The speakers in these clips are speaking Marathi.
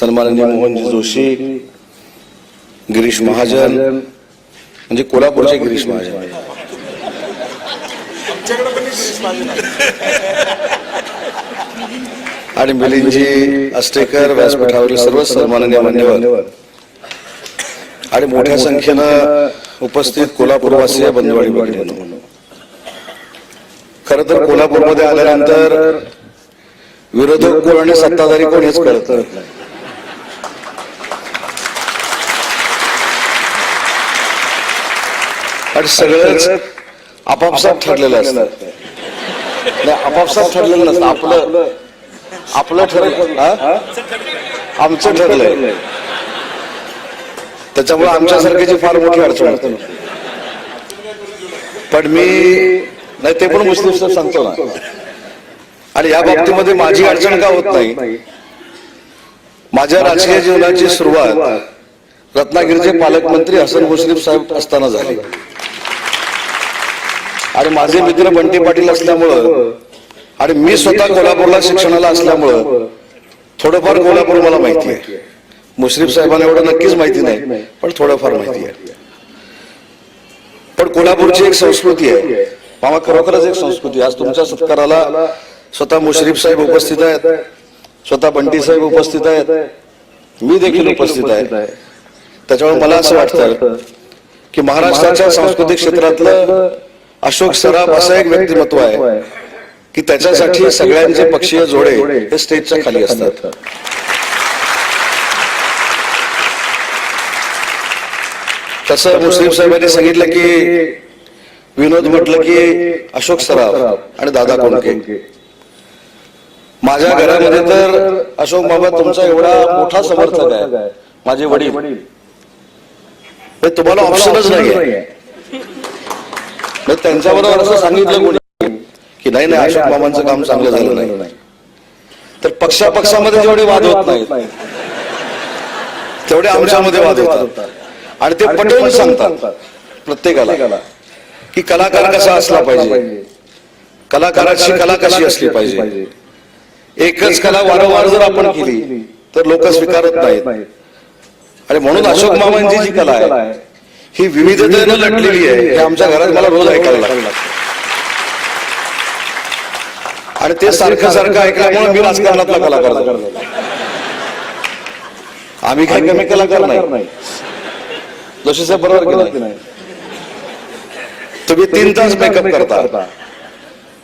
सन्माननीय मोहनजी जोशी गिरीश महाजन म्हणजे कोल्हापूरचे गिरीश महाजन. आणि मिलिंदजी अस्टेकर व्यासपीठावरील सर्व सन्माननीय मान्यवर. आणि मोठ्या संख्येनं उपस्थित कोल्हापूरवासीय बंधुवाडी भगिनींनो. खर तर कोल्हापूरमध्ये आल्यानंतर विरोधक कोण आणि सत्ताधारी कोण हेच कळत आणि सगळंच आपापसात ठरलेलं असतं. नाही आपापसात ठरलेलं नसतं. आपलं आपलं ठरलं? आमचं ठरलंय. त्याच्यामुळे आमच्यासारख्याची फार मोठी अडचण पण मी नाही ते पण मुस्लिम साहेब सांगतो ना. आणि या बाबतीमध्ये माझी अडचण का होत नाही? माझ्या राजकीय जीवनाची सुरुवात रत्नागिरीचे पालकमंत्री हसन मुश्रीफ साहेब असताना झाली. आणि माझे मित्र बंटी पाटील असल्यामुळं आणि मी स्वतः कोल्हापूरला शिक्षणाला असल्यामुळं थोडंफार कोल्हापूर मला माहिती आहे मुश्रीफ साहेबांना एवढं नक्कीच माहिती नाही पण थोडंफार माहिती आहे पण कोल्हापूरची एक संस्कृती आहे. मामा खरोखरच एक संस्कृती आहे. आज तुमच्या सत्काराला स्वतः मुश्रीफ साहेब उपस्थित आहेत स्वतः बंटी साहेब उपस्थित आहेत मी देखील उपस्थित आहे. त्याच्यामुळे मला असं वाटतं की महाराष्ट्राच्या सांस्कृतिक क्षेत्रातलं अशोक सराफ असं एक व्यक्तिमत्व आहे की त्याच्यासाठी सगळ्यांचे पक्षीय जोडे हे स्टेजच्या खाली असतात. तसं मुस्लिम साहेबांनी सांगितलं की विनोद म्हटलं की अशोक सराफ आणि दादा कोंडके माझ्या घरामध्ये तर अशोक बाबा तुमचा एवढा मोठा समर्थक आहे. माझे वडील. तुम्हाला ऑप्शनच नाहीये. मग त्यांच्याबरोबर असं सांगितलं कोणी? की नाही नाही अशोक मामांचं काम चांगलं झालं नाही. तर पक्षापक्षामध्ये जेवढे वाद होत नाहीत. तेवढे आमच्यामध्ये वाद होतात. आणि ते पटवून सांगतात. प्रत्येकाला. की कलाकार कसा असला पाहिजे. कलाकाराची कला कशी असली पाहिजे. एकच कला वारंवार जर आपण केली तर लोक स्वीकारत नाहीत. आणि म्हणून अशोक मामांची जी कला आहे ही विविधतेनं लढलेली आहे. हे आमच्या घरात मला रोज ऐकायला लागलं आणि ते सारखं सारखं ऐकल्यामुळे मी राजकारणातला कलाकार. आम्ही काही कमी कलाकार नाही. जोशी साहेब बरोबर की नाही? तुम्ही तीन तास मेकअप करता.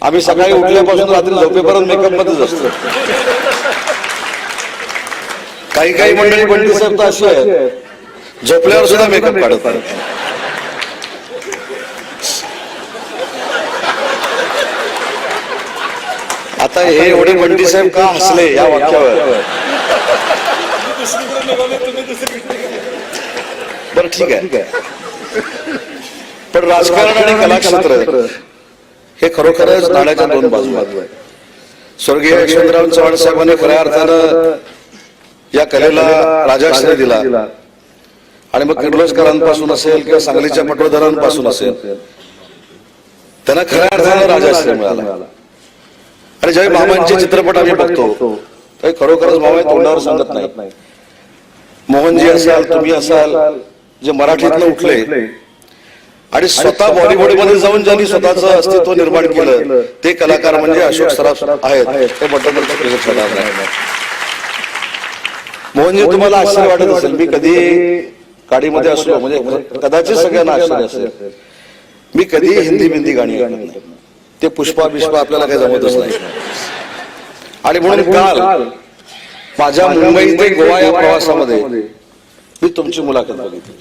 आम्ही सकाळी उठल्यापासून रात्री झोपेपर्यंत मेकअप मध्येच असतो. काही काही मंडळी बंडी साहेब तर अशी आहेत. झोपल्यावर सुद्धा मेकअप काढत आता हे एवढे बंडी साहेब का हसले या वाक्यावर? बरं ठीक आहे. पण राजकारण आणि कलाक्षेत्र हे खरोखरच नाण्याच्या दोन बाजू आहेत. स्वर्गीय यशवंतराव चव्हाण साहेबांनी खऱ्या अर्थानं या कलेला राजाश्रय दिला. आणि मग किर्लोस्करांपासून असेल किंवा सांगलीच्या पटवर्धनांपासून असेल. त्यांना खऱ्या अर्थानं राजाश्रय मिळाला आणि ज्यावेळी मामांचे चित्रपट आम्ही बघतो त्यावेळी खरोखरच मामा हे तोंडावर सांगत नाही. मोहनजी असाल तुम्ही असाल जे मराठीतनं उठले आणि स्वतः बॉलिवूडमध्ये जाऊन ज्यांनी स्वतःचं अस्तित्व निर्माण केलं ते कलाकार म्हणजे अशोक सराफ आहेत. ते बटन मोहनजी तुम्हाला आश्चर्य वाटत असेल मी कधी गाडीमध्ये असलो म्हणजे कदाचित सगळ्यांना आश्चर्य असेल. मी कधी हिंदी बिंदी गाणी ऐकत नाही. ते पुष्पा बिष्पा आपल्याला काही जमतच नाही. आणि म्हणून काल माझ्या मुंबई ते गोवा या प्रवासामध्ये मी तुमची मुलाखत बघितली.